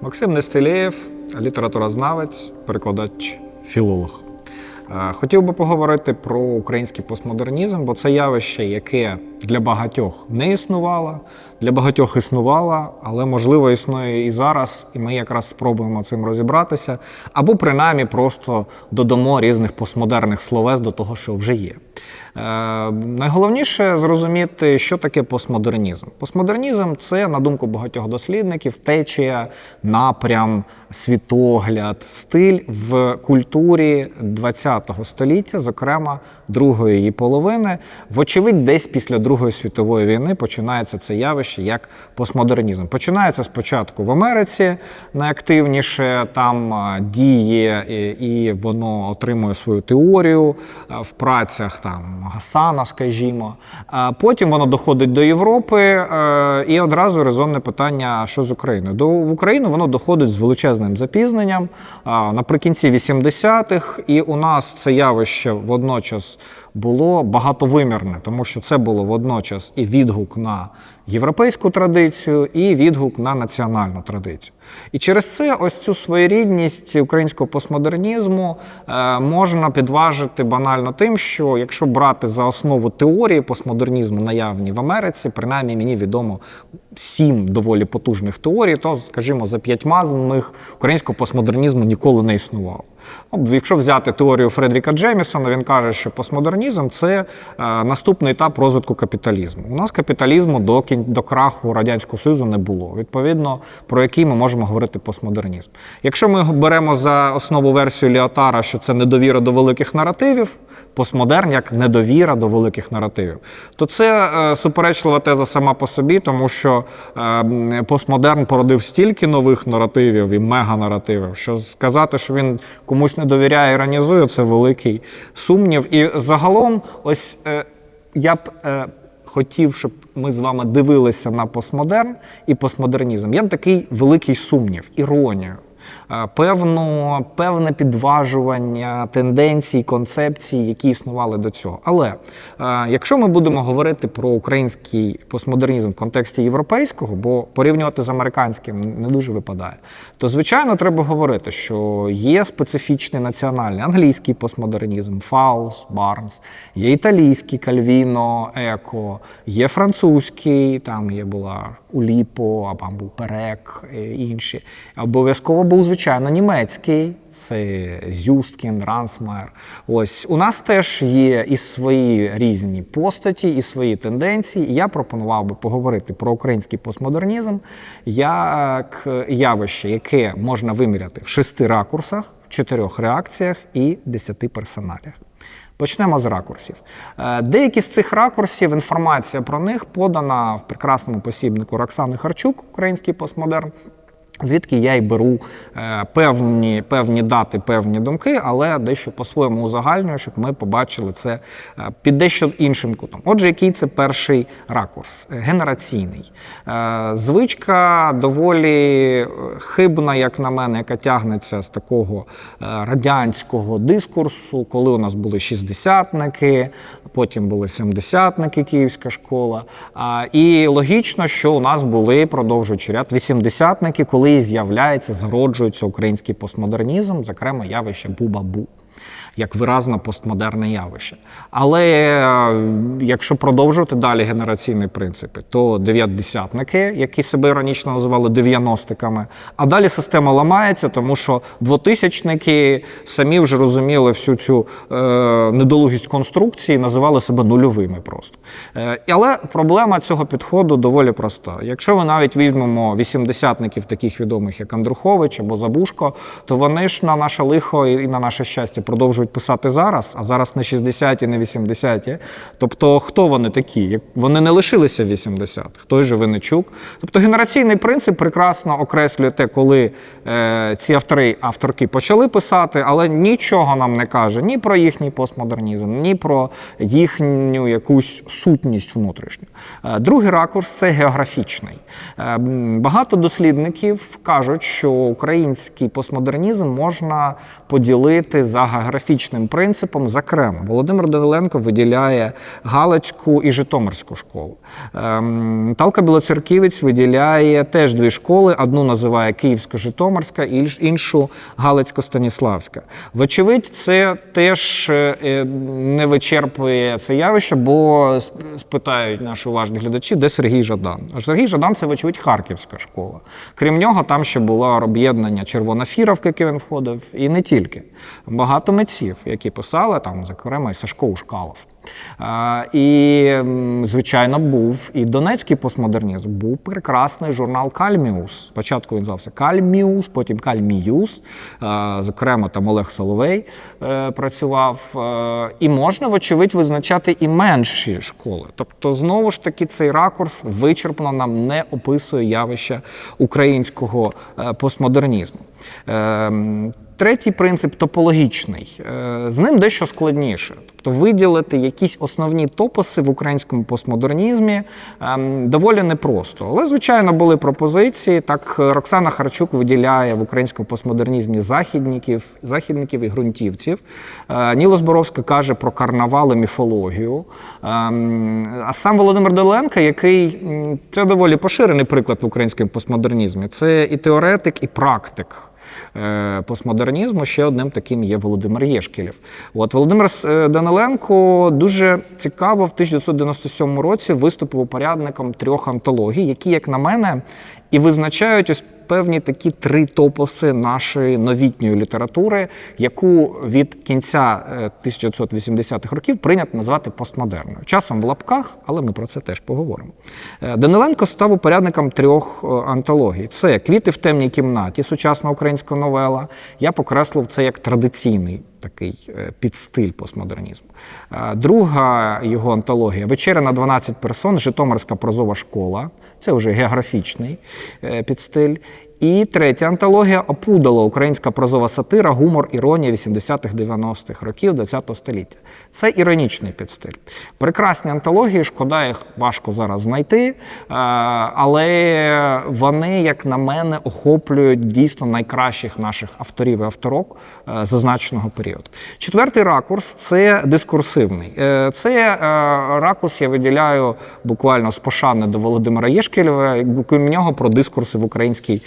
Максим Нестелєєв, літературознавець, перекладач, філолог. Е, Хотів би поговорити про український постмодернізм, бо це явище, яке для багатьох не існувало, для багатьох існувало, але можливо існує і зараз, і ми якраз спробуємо цим розібратися, або принаймні просто додамо різних постмодерних словес до того, що вже є. Е, найголовніше зрозуміти, що таке постмодернізм. Постмодернізм це, на думку багатьох дослідників, течія, напрям, світогляд, стиль в культурі ХХ століття, зокрема другої її половини. Вочевидь, десь після Другої світової війни починається це явище як постмодернізм. Починається спочатку в Америці найактивніше, там діє і, воно отримує свою теорію в працях там Гасана, скажімо. Потім воно доходить до Європи, е, і одразу резонне питання: що з Україною? До в Україну воно доходить з величезним запізненням наприкінці 80-х, і у нас це явище водночас було багатовимірне, тому що це було водночас і відгук на європейську традицію, і відгук на національну традицію. І через це ось цю своєрідність українського постмодернізму е, можна підважити банально тим, що якщо брати за основу теорії постмодернізму наявні в Америці, принаймні мені відомо сім доволі потужних теорій, то, скажімо, за п'ятьма з них українського постмодернізму ніколи не існувало. Ну, Якщо взяти теорію Фредріка Джемісона, він каже, що постмодернізм це е, наступний етап розвитку капіталізму. У нас капіталізму до, до краху Радянського Союзу не було. Відповідно, про який ми можемо говорити постмодернізм. Якщо ми беремо за основу версію Ліотара, що це недовіра до великих наративів, постмодерн як недовіра до великих наративів, то це е, суперечлива теза сама по собі, тому що е, постмодерн породив стільки нових наративів і меганаративів, що сказати, що він комусь не довіряє іронізує, це великий сумнів. І загалом, ось е, я б. е, Хотів, щоб ми з вами дивилися на постмодерн і постмодернізм. Є такий великий сумнів, іронію, певну, певне підважування тенденцій, концепцій, які існували до цього. Але е, якщо ми будемо говорити про український постмодернізм в контексті європейського, бо порівнювати з американським не дуже випадає, то звичайно треба говорити, що є специфічний національний англійський постмодернізм, Фаус, Барнс, є італійський Кальвіно, Еко, є французький, там є була Уліпо, а там був Перек і інші. Обов'язково був, звичайно, німецький. Це Зюсткін, Рансмайер. Ось у нас теж є і свої різні постаті, і свої тенденції. І я пропонував би поговорити про український постмодернізм як явище, яке можна виміряти в шести ракурсах, в чотирьох реакціях і десяти персоналях. Почнемо з ракурсів. Е, Деякі з цих ракурсів, інформація про них подана в прекрасному посібнику Роксани Харчук, український постмодерн. Звідки я й беру е, певні, певні дати, певні думки, але дещо по-своєму узагальнюю, щоб ми побачили це е, під дещо іншим кутом. Отже, який це перший ракурс? Е, Генераційний. Звичка доволі хибна, як на мене, яка тягнеться з такого радянського дискурсу, коли у нас були шістдесятники, потім були семдесятники, Київська школа. І логічно, що у нас були, продовжуючи ряд, вісімдесятники, коли з'являється, зароджується український постмодернізм, зокрема явище Бубабу. Як виразно постмодерне явище. Але е, якщо продовжувати далі генераційні принципи, то дев'ятдесятники, які себе іронічно називали дев'яностиками, а далі система ламається, тому що двотисячники самі вже розуміли всю цю е, недолугість конструкції, називали себе нульовими просто. Е, але проблема цього підходу доволі проста. Якщо ми навіть візьмемо вісімдесятників, таких відомих як Андрухович або Забушко, то вони ж на наше лихо і на наше щастя продовжують писати зараз, а зараз не 60-ті, не 80-ті. Тобто, хто вони такі? Вони не лишилися 80-х, той же Винничук. Тобто генераційний принцип прекрасно окреслює те, коли е, ці автори, авторки почали писати, але нічого нам не каже ні про їхній постмодернізм, ні про їхню якусь сутність внутрішню. Е, другий ракурс це географічний. Е, багато дослідників кажуть, що український постмодернізм можна поділити за географічним географічним принципом. Зокрема, Володимир Даниленко виділяє Галицьку і Житомирську школу. Ем, Наталка Білоцерківець виділяє теж дві школи: одну називає Київсько-Житомирська, іншу Галицько-Станіславська. Вочевидь, це теж е, е, не вичерпує це явище, бо спитають наші уважні глядачі, де Сергій Жадан. А Сергій Жадан це, вочевидь, Харківська школа. Крім нього, там ще було об'єднання Червона Фіровка, яке він входив, і не тільки. Багато митців, які писали, там, зокрема, і Сашко Ушкалов. І, звичайно, був і донецький постмодернізм. Був прекрасний журнал Кальміус. Спочатку він звався Кальміус, потім Кальміюс. Зокрема, там Олег Соловей е, працював. Е, І можна, вочевидь, визначати і менші школи. Тобто, знову ж таки, цей ракурс вичерпно нам не описує явище українського е, постмодернізму. Третій принцип топологічний. Е, З ним дещо складніше. Тобто виділити якісь основні топоси в українському постмодернізмі ем, доволі непросто. Але, звичайно, були пропозиції. Так, Роксана Харчук виділяє в українському постмодернізмі західників, західників і ґрунтівців. Е, Ніла Зборовська каже про карнавал і міфологію. Ем, А сам Володимир Доленко, який це доволі поширений приклад в українському постмодернізмі, це і теоретик, і практик постмодернізму. Ще одним таким є Володимир Єшкілєв. От Володимир е, Даниленко дуже цікаво в 1997 році виступив упорядником трьох антологій, які, як на мене, і визначають ось певні такі три топоси нашої новітньої літератури, яку від кінця е, 1980-х років прийнято назвати постмодерною. Часом в лапках, але ми про це теж поговоримо. Е, Даниленко став упорядником трьох е, антологій: це Квіти в темній кімнаті, сучасна українська новела. Я покреслив це як традиційний такий е, підстиль постмодернізму. Е, Друга його антологія Вечеря на 12 персон, Житомирська прозова школа. Це вже географічний е, підстиль. І третя антологія Опудало українська прозова сатира, гумор, іронія 80-х 90-х років ХХ століття. Це іронічний підстиль. Прекрасні антології, шкода, їх важко зараз знайти, е, але вони, як на мене, охоплюють дійсно найкращих наших авторів і авторок е, зазначеного періоду. Четвертий ракурс це дискурсивний. Е, Це ракурс я виділяю буквально з пошани до Володимира Єшкелєва. Крім нього про дискурси в українській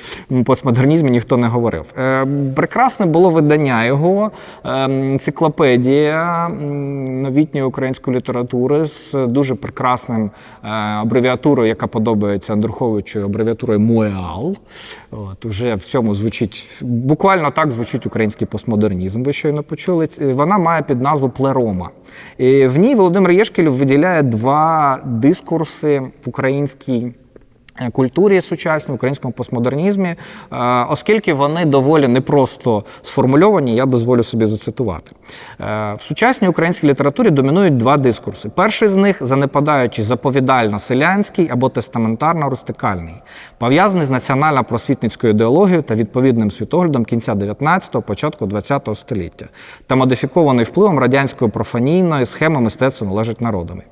постмодернізмі ніхто не говорив. Е, Прекрасне було видання його, е, енциклопедія новітньої української літератури з дуже прекрасним е, абревіатурою, яка подобається Андруховичу, абревіатурою МОЕАЛ. От, уже в цьому звучить буквально так звучить український постмодернізм. Ви щойно почули. Вона має під назву Плерома. І в ній Володимир Єшкелів виділяє два дискурси в українській культурі сучасній, українському постмодернізмі, е, оскільки вони доволі непросто сформульовані, я дозволю собі зацитувати. Е, В сучасній українській літературі домінують два дискурси. Перший з них заnepadaючий заповідально-селянський або тестаментарно-рустикальний, пов'язаний з національно-просвітницькою ідеологією та відповідним світоглядом кінця 19-го, початку 20-го століття та модифікований впливом радянської профанійної схеми мистецтва належить народами.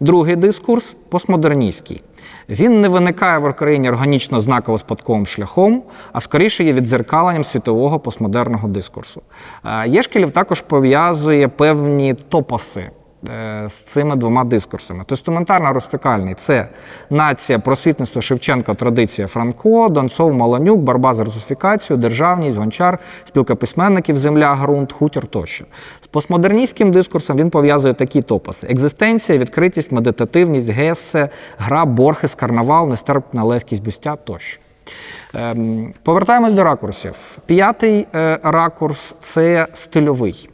Другий дискурс постмодерністський. Він не виникає в Україні органічно знаково спадковим шляхом, а скоріше є віддзеркаленням світового постмодерного дискурсу. Е, Єшкелів також пов'язує певні топоси з цими двома дискурсами. Тестаментарно-рустикальний це нація, просвітництво Шевченко, традиція Франко, Донцов, Маланюк, боротьба з русифікацією, державність, гончар, спілка письменників, земля, ґрунт, хутір тощо. З постмодерністським дискурсом він пов'язує такі топоси: екзистенція, відкритість, медитативність, гесе, гра, борхес, карнавал, нестерпна легкість буття тощо. Ем, Повертаємось до ракурсів. П'ятий е, ракурс це стильовий.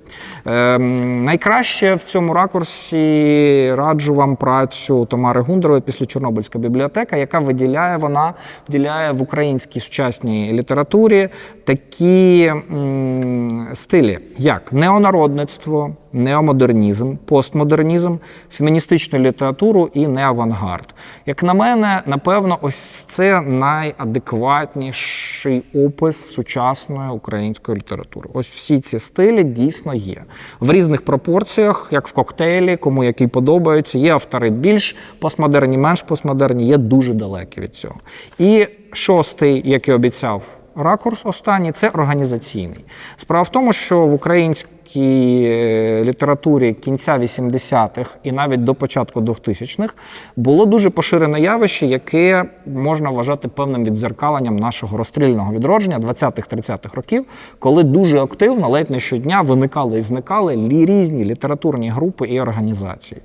Ем, Найкраще в цьому ракурсі раджу вам працю Тамари Гундарової після Чорнобильська бібліотека, яка виділяє вона виділяє в українській сучасній літературі такі м, стилі, як неонародництво, неомодернізм, постмодернізм, феміністичну літературу і неавангард. Як на мене, напевно, ось це найадекватніший опис сучасної української літератури. Ось всі ці стилі дійсно є в різних пропорціях, як в коктейлі, кому який подобається. Є автори більш постмодерні, менш постмодерні, є дуже далекі від цього. І шостий, як і обіцяв. Ракурс останній це організаційний. Справа в тому, що в українській українській е, літературі кінця 80-х і навіть до початку 2000-х було дуже поширене явище, яке можна вважати певним відзеркаленням нашого розстрільного відродження 20-30-х років, коли дуже активно, ледь не щодня, виникали і зникали різні літературні групи і організації.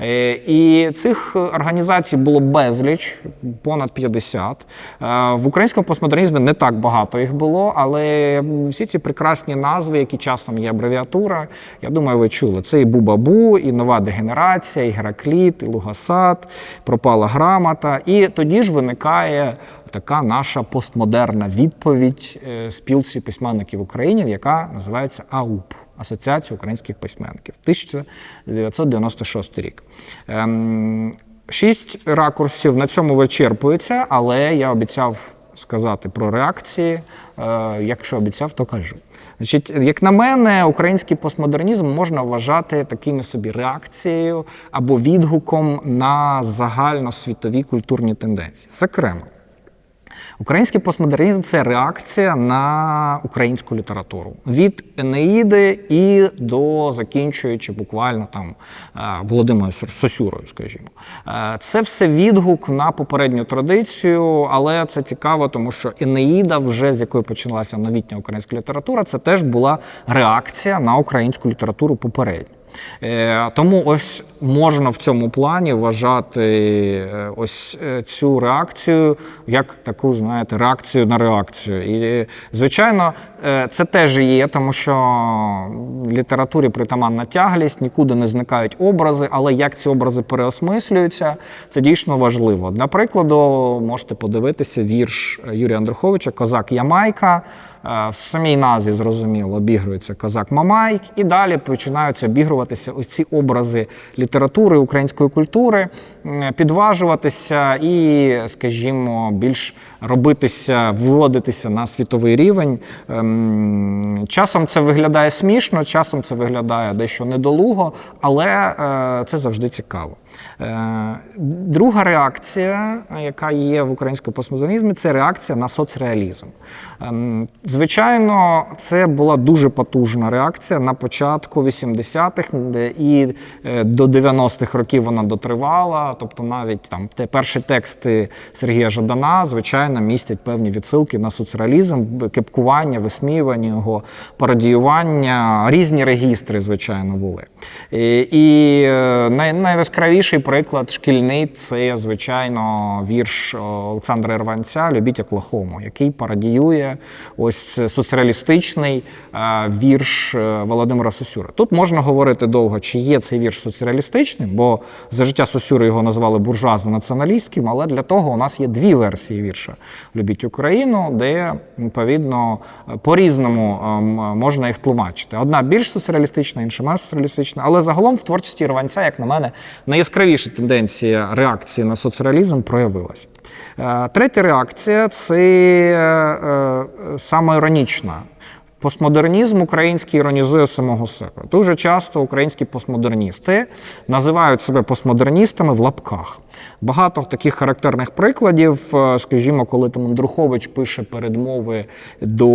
Е, І цих організацій було безліч, понад 50. Е, В українському постмодернізмі не так багато їх було, але всі ці прекрасні назви, які часом є абревіатура, я думаю, ви чули. Це і Бубабу, і нова дегенерація, і Геракліт, і Лугасад, пропала грамота. І тоді ж виникає така наша постмодерна відповідь е, спілці письменників України, яка називається АУП. Асоціація українських письменників, 1996 рік. Ем, Шість ракурсів на цьому вичерпується, але я обіцяв сказати про реакції. Е, Якщо обіцяв, то кажу. Значить, як на мене, український постмодернізм можна вважати такими собі реакцією або відгуком на загальносвітові культурні тенденції. Зокрема, Український постмодернізм це реакція на українську літературу від Енеїди і до закінчуючи буквально там е, Володимиром Сосюрою, скажімо. Е, Це все відгук на попередню традицію, але це цікаво, тому що Енеїда, вже з якої почалася новітня українська література, це теж була реакція на українську літературу попередню. Е, Тому ось можна в цьому плані вважати е, ось е, цю реакцію як таку, знаєте, реакцію на реакцію. І, звичайно, це теж є, тому що літературі притаманна тяглість, нікуди не зникають образи, але як ці образи переосмислюються, це дійсно важливо. Для прикладу, можете подивитися вірш Юрія Андруховича Козак Ямайка. Е, В самій назві зрозуміло обігрується козак Мамай, і далі починаються обігруватися ось ці образи літератури, української культури, підважуватися і, скажімо, більш робитися, виводитися на світовий рівень. Ем, Часом це виглядає смішно, часом це виглядає дещо недолуго, але е, це завжди цікаво. Е, Друга реакція, яка є в українському постмодернізмі, це реакція на соцреалізм. Ем, Звичайно, це була дуже потужна реакція на початку 80-х і е, до 90-х років вона дотривала. Тобто, навіть там те перші тексти Сергія Жадана, звичайно, містять певні відсилки на соцреалізм, кепкування, висміювання його, пародіювання, різні регістри, звичайно, були. І, і е, найяскравіший приклад шкільний це, звичайно, вірш Олександра Ірванця Любіть Оклахому, який пародіює ось соцреалістичний е, вірш е, Володимира Сосюри. Тут можна говорити довго, чи є цей вірш соцреалістичним, бо за життя Сосюри його назвали буржуазно-націоналістським, але для того у нас є дві версії вірша Любіть Україну, де відповідно по-різному можна їх тлумачити. Одна більш соцреалістична, інша менш соцреалістична. Але загалом в творчості Ірванця, як на мене, найяскравіша тенденція реакції на соцреалізм проявилася. Е, Третя реакція це е, е, самоіронічна. Постмодернізм український іронізує самого себе. Дуже часто українські постмодерністи називають себе постмодерністами в лапках. Багато таких характерних прикладів, е, скажімо, коли там Андрухович пише передмови до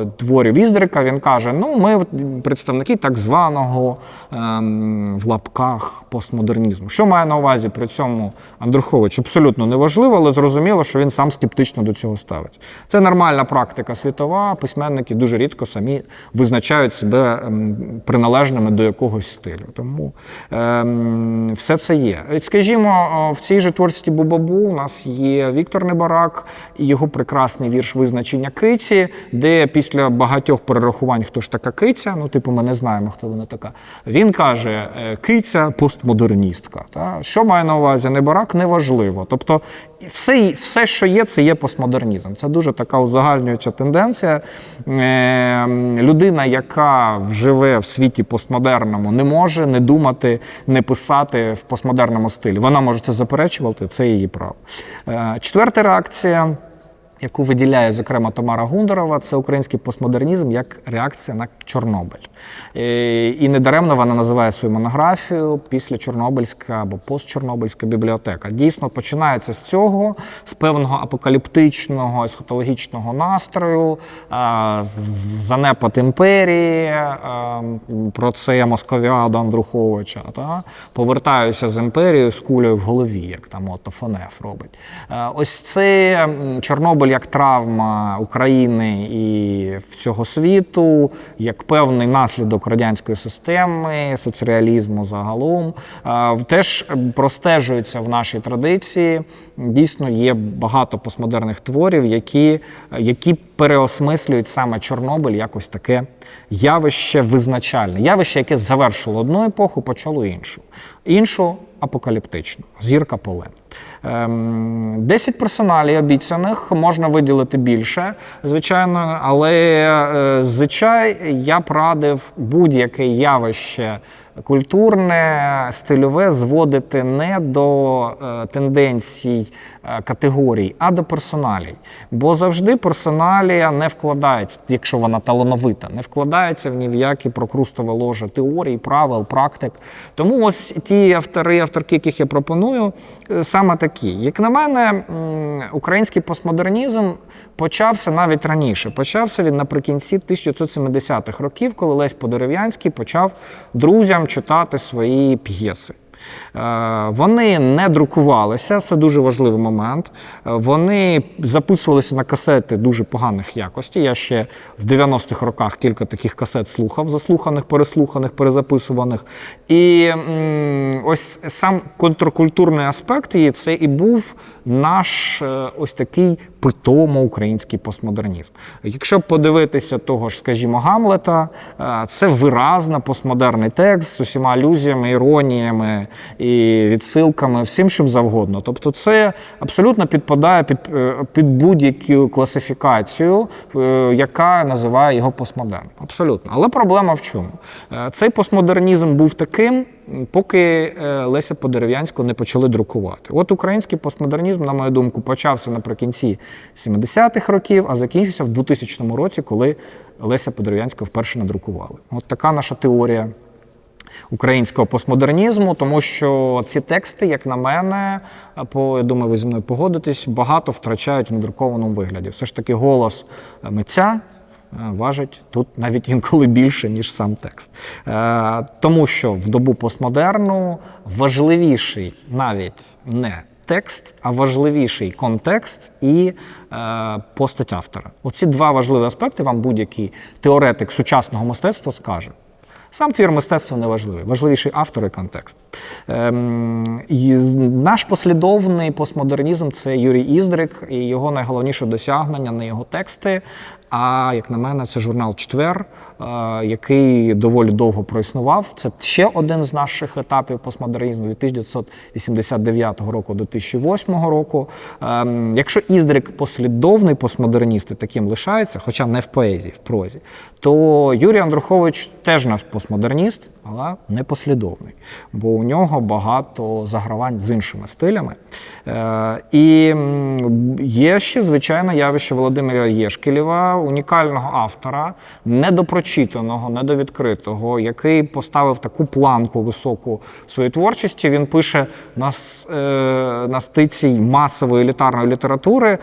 е, творів Іздрика, він каже: ну, ми представники так званого ем, в лапках постмодернізму. Що має на увазі при цьому Андрухович? Абсолютно неважливо, але зрозуміло, що він сам скептично до цього ставиться. Це нормальна практика світова. Письменники дуже рідко самі визначають себе ем, приналежними до якогось стилю. Тому ем, все це є. Скажімо, в цій же творчості Бубабу у нас є Віктор Небарак і його прекрасний вірш визначення киці, де після багатьох перерахувань, хто ж така киця, ну типу, ми не знаємо, хто вона така. Він каже: е, киця постмодерністка. Та? Що має на увазі Небарак, неважливо. Тобто, все, все, що є, це є постмодернізм. Це дуже така узагальнююча тенденція. Е, людина, яка живе в світі постмодерному, не може не думати, не писати в постмодерному стилі. Вона може це заперечувати, це її право. Е, четверта реакція. Яку виділяє, зокрема, Тамара Гундерова, це український постмодернізм як реакція на Чорнобиль. Е, І недаремно вона називає свою монографію після Чорнобильська або постчорнобильська бібліотека. Дійсно, починається з цього, з певного апокаліптичного, есхатологічного настрою, занепад імперії, про це Московіада Андруховича. Та? Повертаюся з імперією з кулею в голові, як там Отто Фонеф робить. Е, Ось це м, Чорнобиль як травма України і всього світу, як певний наслідок радянської системи, соцреалізму загалом. Е, Теж простежується в нашій традиції. Дійсно, є багато постмодерних творів, які, які переосмислюють саме Чорнобиль якось таке явище визначальне, явище, яке завершило одну епоху, почало іншу. Іншу апокаліптичну. Зірка поле. Десять 10 персоналів обіцяних можна виділити більше, звичайно, але звичай я б радив будь-яке явище культурне, стильове зводити не до е, тенденцій е, категорій, а до персоналій. Бо завжди персоналія не вкладається, якщо вона талановита, не вкладається в ні в які прокрустове ложе теорій, правил, практик. Тому ось ті автори, авторки, яких я пропоную, е, саме такі. Як на мене, український постмодернізм почався навіть раніше. Почався він наприкінці 1970-х років, коли Лесь Подерев'янський почав друзям читати свої п'єси. Е, Вони не друкувалися, це дуже важливий момент. Е, Вони записувалися на касети дуже поганих якості. Я ще в 90-х роках кілька таких касет слухав, заслуханих, переслуханих, перезаписуваних. І ось сам контркультурний аспект її це і був наш е, ось такий питомо український постмодернізм. Якщо подивитися того ж, скажімо, Гамлета, е, це виразно постмодерний текст з усіма алюзіями, іроніями і відсилками, всім чим завгодно. Тобто, це абсолютно підпадає під, е, під будь-яку класифікацію, е, яка називає його постмодерн. Абсолютно. Але проблема в чому? Цей постмодернізм був таким. Поки е, Леся Подерев'янського не почали друкувати. От український постмодернізм, на мою думку, почався наприкінці 70-х років, а закінчився в 2000 році, коли Леся Подерев'янського вперше надрукували. От така наша теорія українського постмодернізму, тому що ці тексти, як на мене, по я думаю, ви зі мною погодитесь, багато втрачають в надрукованому вигляді. Все ж таки, голос митця. Е, Важить тут навіть інколи більше, ніж сам текст. Е, тому що в добу постмодерну важливіший навіть не текст, а важливіший контекст і е, постать автора. Оці два важливі аспекти вам будь-який теоретик сучасного мистецтва скаже. Сам твір мистецтва не важливий, важливіший автор і контекст. Ем, і наш послідовний постмодернізм це Юрій Іздрик, і його найголовніше досягнення не його тексти. А як на мене, це журнал Четвер, е, який доволі довго проіснував. Це ще один з наших етапів постмодернізму від 1989 року до 2008 року. Ем, Якщо Іздрик послідовний постмодерніст і таким лишається, хоча не в поезії, в прозі, то Юрій Андрухович теж наш постмодерніст, але не послідовний, бо у нього багато загравань з іншими стилями. Е, І є ще звичайно явище Володимира Єшкелєва, унікального автора, недопрочитаного, недовідкритого, який поставив таку планку високу в своїй творчості. Він пише на, е, на стиці масової елітарної літератури, е,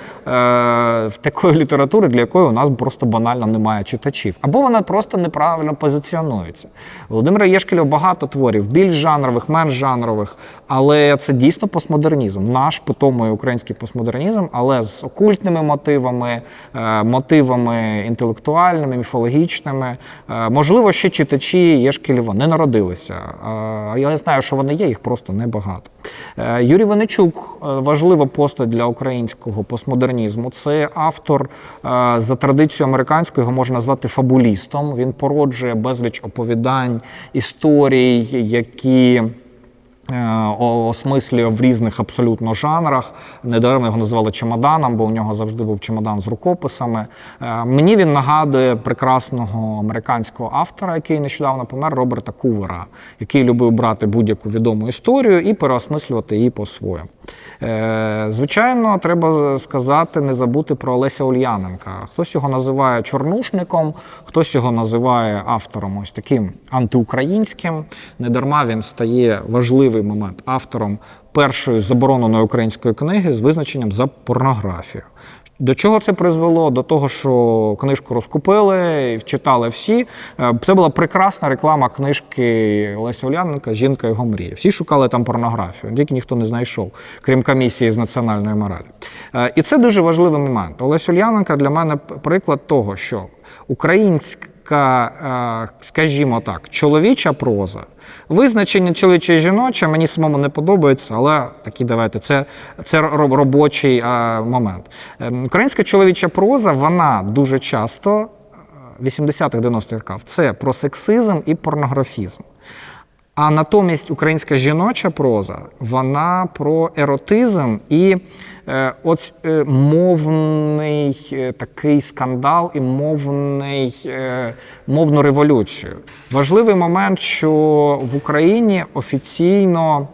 в такої літератури, для якої у нас просто банально немає читачів. Або вона просто неправильно позиціонується. Володимира Єшкеля багато творів, більш жанрових, менш жанрових, але це дійсно постмодернізм. Наш питомий український постмодернізм, але з окультними мотивами, е, мотивами інтелектуальними, міфологічними. Е, Можливо, ще читачі Єшкелєва не народилися. Я знаю, що вони є, їх просто небагато. Е, Юрій Венечук важлива постать для українського постмодернізму. Це автор за традицією американською, його можна назвати фабулістом. Він породжує безліч оповідань, історій, які. е, Осмислює в різних абсолютно жанрах. Недаремно його називали чемоданом, бо у нього завжди був чемодан з рукописами. Е, Мені він нагадує прекрасного американського автора, який нещодавно помер, Роберта Кувера, який любив брати будь-яку відому історію і переосмислювати її по-своєму. Е, Звичайно, треба сказати, не забути про Олеся Ульяненка. Хтось його називає чорнушником, хтось його називає автором ось таким антиукраїнським. Недарма він стає важливий момент автором першої забороненої української книги з визначенням за порнографію. До чого це призвело? До того, що книжку розкупили, вчитали всі. Е, Це була прекрасна реклама книжки Олеся Оляненка Жінка його мріє. Всі шукали там порнографію, тільки ніхто не знайшов, крім комісії з національної моралі. Е, І це дуже важливий момент. Олесь Ульяненка для мене приклад того, що українська, е, скажімо так, чоловіча проза. Визначення чоловіче і жіноче мені самому не подобається, але такі давайте, це, це робочий а, момент. Ем, Українська чоловіча проза, вона дуже часто, е, 80-х, 90-х років, це про сексизм і порнографізм. А натомість українська жіноча проза, вона про еротизм і е, от е, мовний е, такий скандал і мовний, е, мовну революцію. Важливий момент, що в Україні офіційно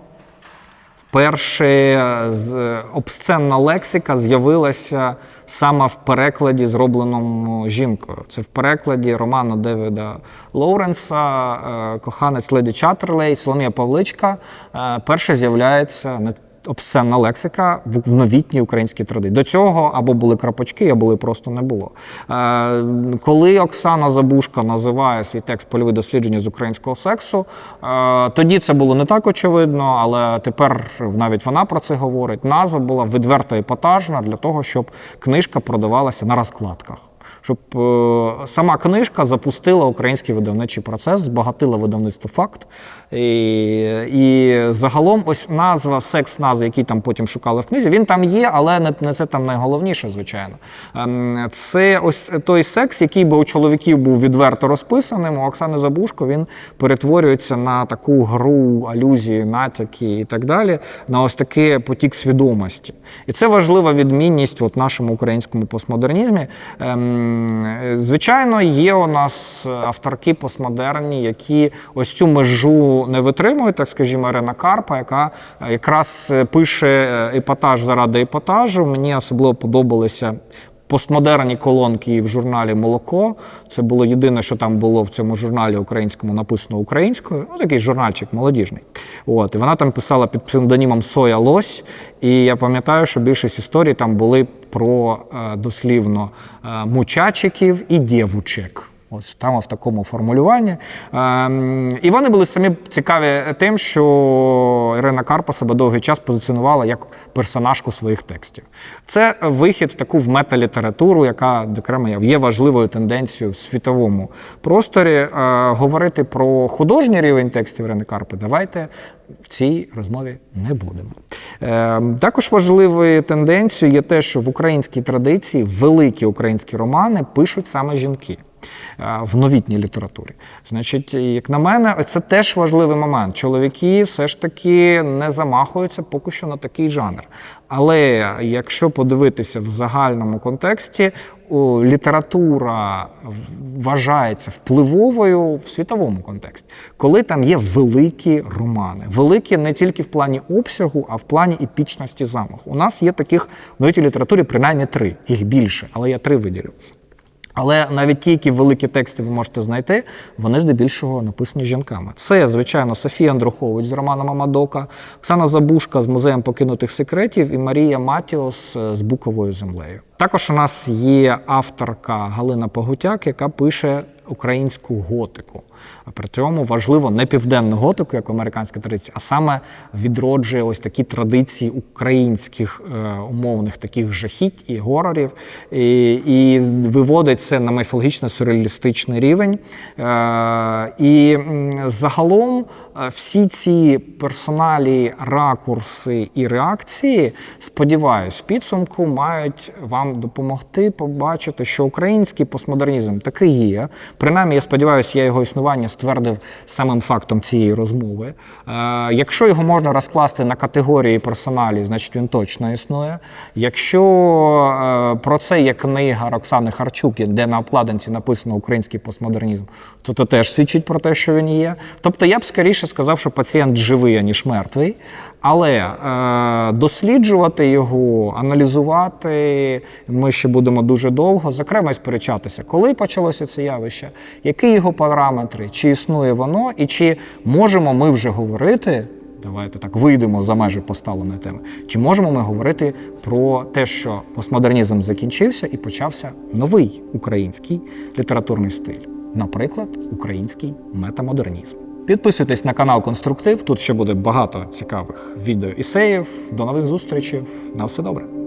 вперше з обсценна лексика з'явилася саме в перекладі, зробленому жінкою. Це в перекладі роману Девіда Лоуренса е, Коханець Леді Чаттерлей, Соломія Павличка. е, Перше з'являється не обсценна лексика в новітній українській традиції. До цього або були крапочки, або просто не було. Е, Коли Оксана Забушка називає свій текст польові дослідження з українського сексу, е, тоді це було не так очевидно, але тепер навіть вона про це говорить. Назва була відверто епатажна для того, щоб книжка продавалася на розкладках. Щоб е, сама книжка запустила український видавничий процес, збагатила видавництво факт. І, і загалом, ось назва, секс назви, які там потім шукали в книзі, він там є, але не, не це там найголовніше, звичайно. Ем, Це ось той секс, який би у чоловіків був відверто розписаним. У Оксани Забушко він перетворюється на таку гру, алюзії, натяки і так далі, на ось такий потік свідомості. І це важлива відмінність в нашому українському постмодернізмі. Ем, Звичайно, є у нас авторки постмодерні, які ось цю межу не витримують, так скажімо, Ірина Карпа, яка якраз пише епатаж заради епатажу. Мені особливо подобалися. Постмодерні колонки в журналі Молоко. Це було єдине, що там було в цьому журналі українському написано українською. Ну, такий журнальчик молодіжний. От, і вона там писала під псевдонімом Соя Лось. І я пам'ятаю, що більшість історій там були про е, дослівно е, мучачиків і дівучек. Ось там в такому формулюванні. Ем, і вони були самі цікаві тим, що Ірина Карпа себе довгий час позиціонувала як персонажку своїх текстів. Це вихід в таку в металітературу, яка окремо є важливою тенденцією в світовому просторі. Е, говорити про художній рівень текстів Ірини Карпи давайте в цій розмові не будемо. Е, також важливою тенденцією є те, що в українській традиції великі українські романи пишуть саме жінки. Е, В новітній літературі. Значить, як на мене, це теж важливий момент. Чоловіки все ж таки не замахуються поки що на такий жанр. Але якщо подивитися в загальному контексті, література вважається впливовою в світовому контексті, коли там є великі романи. Великі не тільки в плані обсягу, а в плані епічності замаху. У нас є таких в новітній літературі принаймні три, їх більше, але я три виділю. Але навіть ті, які великі тексти ви можете знайти, вони здебільшого написані жінками. Це, звичайно, Софія Андрухович з романом Амадока, Оксана Забушка з музеєм покинутих секретів і Марія Матіос е, з буковою землею. Також у нас є авторка Галина Погутяк, яка пише українську готику. При цьому важливо не південну готику, як американська традиція, а саме відроджує ось такі традиції українських е, умовних таких жахіть і горорів, і, і виводить це на міфологічно сюрреалістичний рівень. Е, і загалом е, всі ці персоналі, ракурси і реакції, сподіваюсь, підсумку мають вам допомогти побачити, що український постмодернізм таки є. Принаймні, я сподіваюся, я його існування ствердив самим фактом цієї розмови. Е, якщо його можна розкласти на категорії персоналі, значить він точно існує. Якщо е, про це є книга Роксани Харчук, де на обкладинці написано український постмодернізм, то це теж свідчить про те, що він є. Тобто я б скоріше сказав, що пацієнт живий, аніж мертвий. Але е, досліджувати його, аналізувати ми ще будемо дуже довго, зокрема, сперечатися, коли почалося це явище, які його параметри, чи існує воно, і чи можемо ми вже говорити. Давайте так вийдемо за межі поставленої теми. Чи можемо ми говорити про те, що постмодернізм закінчився і почався новий український літературний стиль, наприклад, український метамодернізм? Підписуйтесь на канал Конструктив. Тут ще буде багато цікавих відео ісеїв. До нових зустрічей. На все добре.